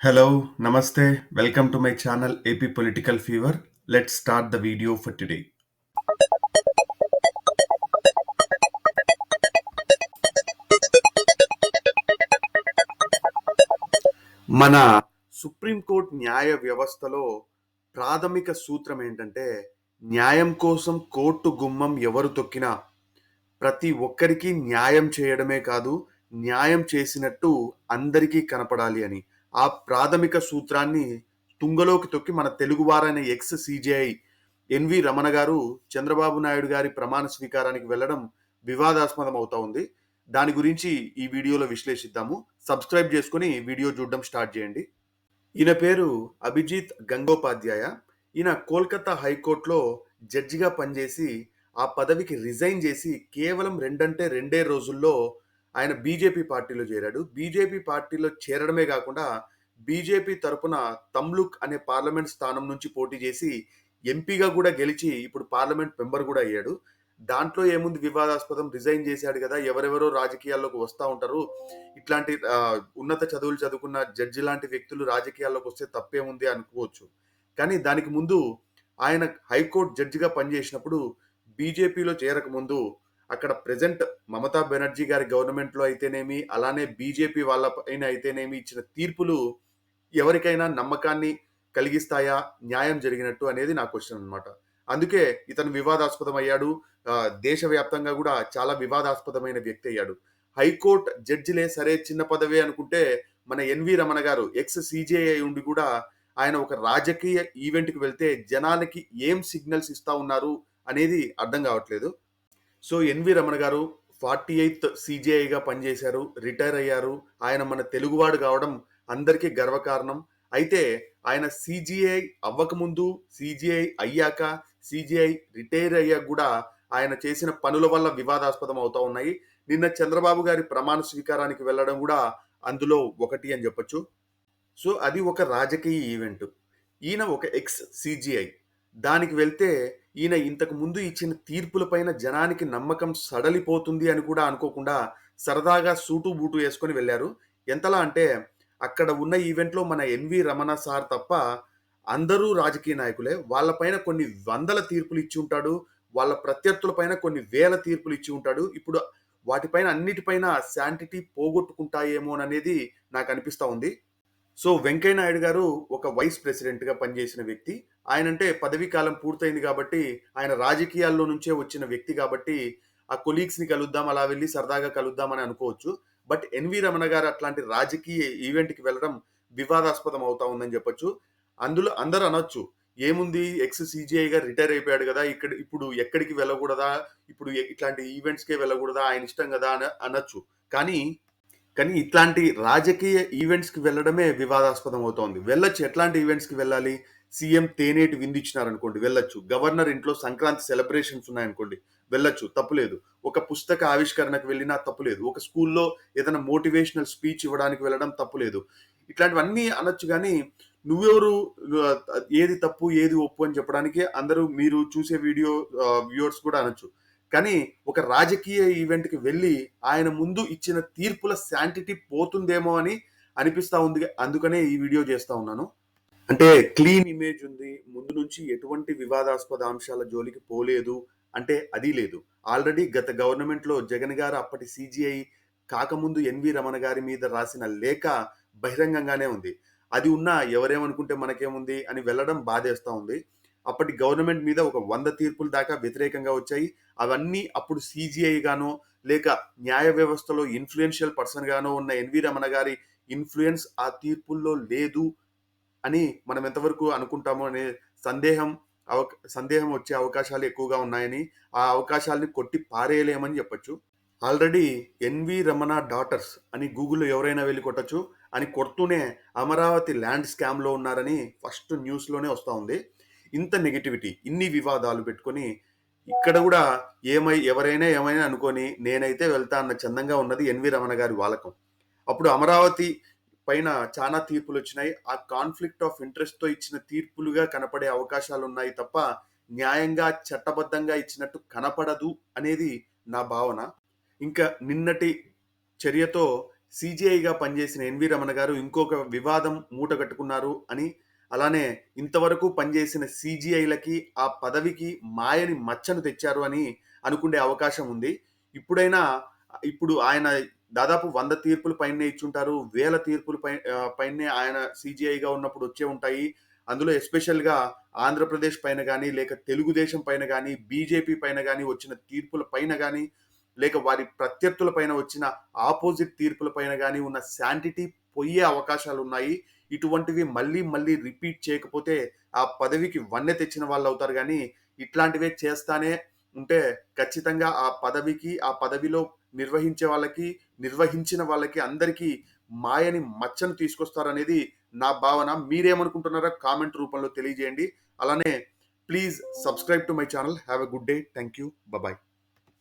Hello, Namaste. Welcome to my channel AP Political Fever. Let's start the video for today. మన supreme court న్యాయ వ్యవస్థలో ప్రాథమిక సూత్రం ఏంటంటే న్యాయం కోసం కోర్టు గుమ్మం ఎవరు తొక్కినా ప్రతి ఒక్కరికి న్యాయం చేయడమే కాదు న్యాయం చేసినట్టు అందరికీ కనపడాలి అని ఆ ప్రాథమిక సూత్రాన్ని తుంగలోకి తొక్కి మన తెలుగువారైన ex CJI N V Ramana garu Chandrababu Naidu గారి ప్రమాణ స్వీకారానికి వెళ్ళడం వివాదాస్పదం అవుతా ఉంది. దాని గురించి ఈ వీడియోలో విశ్లేషిద్దాము. సబ్స్క్రైబ్ చేసుకుని వీడియో చూడడం స్టార్ట్ చేయండి. ఈయన పేరు అభిజిత్ గంగోపాధ్యాయ. ఈయన కోల్కతా హైకోర్టులో జడ్జిగా పనిచేసి ఆ పదవికి రిజైన్ చేసి కేవలం రెండంటే రెండే రోజుల్లో ఆయన బీజేపీ పార్టీలో చేరాడు. బీజేపీ పార్టీలో చేరడమే కాకుండా బీజేపీ తరపున తమ్లుక్ అనే పార్లమెంట్ స్థానం నుంచి పోటీ చేసి ఎంపీగా కూడా గెలిచి ఇప్పుడు పార్లమెంట్ మెంబర్ కూడా అయ్యాడు. దాంట్లో ఏముంది? వివాదాస్పదం రిజైన్ చేశాడు కదా. ఎవరెవరో రాజకీయాల్లోకి వస్తూ ఉంటారు. ఇట్లాంటి ఉన్నత చదువులు చదువుకున్న జడ్జి లాంటి వ్యక్తులు రాజకీయాల్లోకి వస్తే తప్పేముంది అనుకోవచ్చు. కానీ దానికి ముందు ఆయన హైకోర్టు జడ్జిగా పనిచేసినప్పుడు బీజేపీలో చేరకముందు అక్కడ ప్రజెంట్ మమతా బెనర్జీ గారి గవర్నమెంట్లో అయితేనేమి అలానే బీజేపీ వాళ్ళ పైన అయితేనేమి ఇచ్చిన తీర్పులు ఎవరికైనా నమ్మకాన్ని కలిగిస్తాయా న్యాయం జరిగినట్టు అనేది నా క్వశ్చన్ అన్నమాట. అందుకే ఇతను వివాదాస్పదం అయ్యాడు. దేశవ్యాప్తంగా కూడా చాలా వివాదాస్పదమైన వ్యక్తి అయ్యాడు. హైకోర్టు జడ్జిలే సరే చిన్న పదవే అనుకుంటే మన ఎన్వి రమణ గారు ఎక్స్ సిజేఐ ఉండి కూడా ఆయన ఒక రాజకీయ ఈవెంట్కి వెళ్తే జనాలకి ఏం సిగ్నల్స్ ఇస్తా ఉన్నారు అనేది అర్థం కావట్లేదు. సో ఎన్వి రమణ గారు ఫార్టీ ఎయిత్ సిజేఐగా పనిచేశారు రిటైర్ అయ్యారు. ఆయన మన తెలుగువాడు కావడం అందరికీ గర్వకారణం. అయితే ఆయన సిజిఐ అవ్వకముందు సిజిఐ అయ్యాక సిజిఐ రిటైర్ అయ్యాక కూడా ఆయన చేసిన పనుల వల్ల వివాదాస్పదం అవుతా ఉన్నాయి. నిన్న చంద్రబాబు గారి ప్రమాణ స్వీకారానికి వెళ్ళడం కూడా అందులో ఒకటి అని చెప్పొచ్చు. సో అది ఒక రాజకీయ ఈవెంట్. ఈయన ఒక ఎక్స్ సిజిఐ. దానికి వెళ్తే ఈయన ఇంతకు ముందు ఇచ్చిన తీర్పులపైన జనానికి నమ్మకం సడలిపోతుంది అని కూడా అనుకోకుండా సరదాగా సూటు బూటు వేసుకొని వెళ్ళారు. ఎంతలా అంటే అక్కడ ఉన్న ఈవెంట్లో మన ఎన్వి రమణ సార్ తప్ప అందరూ రాజకీయ నాయకులే. వాళ్ళపైన కొన్ని వందల తీర్పులు ఇచ్చి ఉంటాడు. వాళ్ళ ప్రత్యర్థులపైన కొన్ని వేల తీర్పులు ఇచ్చి ఉంటాడు. ఇప్పుడు వాటిపైన అన్నిటిపైన శాంటిటీ పోగొట్టుకుంటాయేమో అనేది నాకు అనిపిస్తూ ఉంది. సో వెంకయ్య నాయుడు గారు ఒక వైస్ ప్రెసిడెంట్గా పనిచేసిన వ్యక్తి. ఆయన అంటే పదవీ కాలం పూర్తయింది కాబట్టి ఆయన రాజకీయాల్లో నుంచే వచ్చిన వ్యక్తి కాబట్టి ఆ కొలీగ్స్ని కలుద్దాం అలా వెళ్ళి సరదాగా కలుద్దాం అని అనుకోవచ్చు. బట్ ఎన్వి రమణ గారు అట్లాంటి రాజకీయ ఈవెంట్కి వెళ్ళడం వివాదాస్పదం అవుతా ఉందని చెప్పొచ్చు. అందులో అందరూ అనొచ్చు. ఏముంది? ఎక్స్ సిజిఐగా రిటైర్ అయిపోయాడు కదా ఇక్కడ ఇప్పుడు ఎక్కడికి వెళ్ళకూడదా? ఇప్పుడు ఇట్లాంటి ఈవెంట్స్కే వెళ్ళకూడదా? ఆయన ఇష్టం కదా? అని అనొచ్చు. కానీ కానీ ఇట్లాంటి రాజకీయ ఈవెంట్స్కి వెళ్ళడమే వివాదాస్పదం అవుతోంది. వెళ్ళొచ్చు. ఎట్లాంటి ఈవెంట్స్కి వెళ్ళాలి? సీఎం తేనేటి విందిచ్చినారనుకోండి వెళ్ళొచ్చు. గవర్నర్ ఇంట్లో సంక్రాంతి సెలబ్రేషన్స్ ఉన్నాయనుకోండి. వెళ్ళొచ్చు. తప్పులేదు ఒక పుస్తక ఆవిష్కరణకు వెళ్ళినా తప్పులేదు ఒక స్కూల్లో ఏదైనా మోటివేషనల్ స్పీచ్ ఇవ్వడానికి వెళ్ళడం తప్పులేదు ఇట్లాంటివన్నీ అనొచ్చు కానీ నువ్వెవరు ఏది తప్పు ఏది ఒప్పు అని చెప్పడానికి అందరూ మీరు చూసే వీడియో వ్యూవర్స్ కూడా అనొచ్చు. కానీ ఒక రాజకీయ ఈవెంట్కి వెళ్ళి ఆయన ముందు ఇచ్చిన తీర్పుల శాంటిటీ పోతుందేమో అని అనిపిస్తూ ఉంది. అందుకనే ఈ వీడియో చేస్తూ ఉన్నాను. అంటే క్లీన్ ఇమేజ్ ఉంది. ముందు నుంచి ఎటువంటి వివాదాస్పద అంశాల జోలికి పోలేదు అంటే అది లేదు. ఆల్రెడీ గత గవర్నమెంట్లో జగన్ గారు అప్పటి సిజిఐ కాకముందు ఎన్వి రమణ గారి మీద రాసిన లేఖ బహిరంగంగానే ఉంది. అది ఉన్నా ఎవరేమనుకుంటే మనకేముంది అని వెళ్ళడం బాధేస్తూ ఉంది. అప్పటి గవర్నమెంట్ మీద ఒక వంద తీర్పుల దాకా వ్యతిరేకంగా వచ్చాయి. అవన్నీ అప్పుడు సిజిఐ గానో లేక న్యాయ వ్యవస్థలో ఇన్ఫ్లుయెన్షియల్ పర్సన్ గానో ఉన్న ఎన్వి రమణ గారి ఇన్ఫ్లుయెన్స్ ఆ తీర్పుల్లో లేదు అని మనం ఎంతవరకు అనుకుంటామో అనే సందేహం అవ సందేహం వచ్చే అవకాశాలు ఎక్కువగా ఉన్నాయని ఆ అవకాశాలని కొట్టి పారేయలేమని చెప్పొచ్చు. ఆల్రెడీ ఎన్వి రమణ డాటర్స్ అని గూగుల్లో ఎవరైనా వెళ్ళి కొట్టచ్చు అని కొడుతూనే అమరావతి ల్యాండ్ స్కామ్లో ఉన్నారని ఫస్ట్ న్యూస్లోనే వస్తూ ఉంది. ఇంత నెగిటివిటీ ఇన్ని వివాదాలు పెట్టుకొని ఇక్కడ కూడా ఏమై ఎవరైనా ఏమైనా అనుకొని నేనైతే వెళ్తా అన్న చందంగా ఉన్నది ఎన్వి రమణ గారి వాలకం. అప్పుడు అమరావతి పైన చాలా తీర్పులు వచ్చినాయి. ఆ కాన్ఫ్లిక్ట్ ఆఫ్ ఇంట్రెస్ట్తో ఇచ్చిన తీర్పులుగా కనపడే అవకాశాలు ఉన్నాయి తప్ప న్యాయంగా చట్టబద్ధంగా ఇచ్చినట్టు కనపడదు అనేది నా భావన. ఇంకా నిన్నటి చర్యతో సిజిఐగా పనిచేసిన ఎన్వి రమణ గారు ఇంకొక వివాదం మూట కట్టుకున్నారు అని అలానే ఇంతవరకు పనిచేసిన సీజీఐలకి ఆ పదవికి మాయని మచ్చను తెచ్చారు అని అనుకునే అవకాశం ఉంది. ఇప్పుడైనా ఇప్పుడు ఆయన దాదాపు వంద తీర్పులు పైనే ఇచ్చుంటారు వేల తీర్పులు పై పైనే ఆయన సీజీఐగా ఉన్నప్పుడు వచ్చే ఉంటాయి. అందులో ఎస్పెషల్గా ఆంధ్రప్రదేశ్ పైన కానీ లేక తెలుగుదేశం పైన కానీ బీజేపీ పైన కానీ వచ్చిన తీర్పుల పైన కానీ లేక వారి ప్రత్యర్థుల పైన వచ్చిన ఆపోజిట్ తీర్పుల పైన కానీ ఉన్న శాంటిటీ పోయే అవకాశాలు ఉన్నాయి ఇటువంటివి మళ్ళీ మళ్ళీ రిపీట్ చేయకపోతే ఆ పదవికి వన్నె తెచ్చిన వాళ్ళు అవుతారు కానీ ఇట్లాంటివే చేస్తానే ఉంటే ఖచ్చితంగా ఆ పదవికి ఆ పదవిలో నిర్వహించే వాళ్ళకి నిర్వహించిన వాళ్ళకి అందరికీ మాయని మచ్చను తీసుకొస్తారనేది నా భావన. మీరేమనుకుంటున్నారో కామెంట్ రూపంలో తెలియజేయండి. అలానే please subscribe to my channel. Have a good day. Thank you bye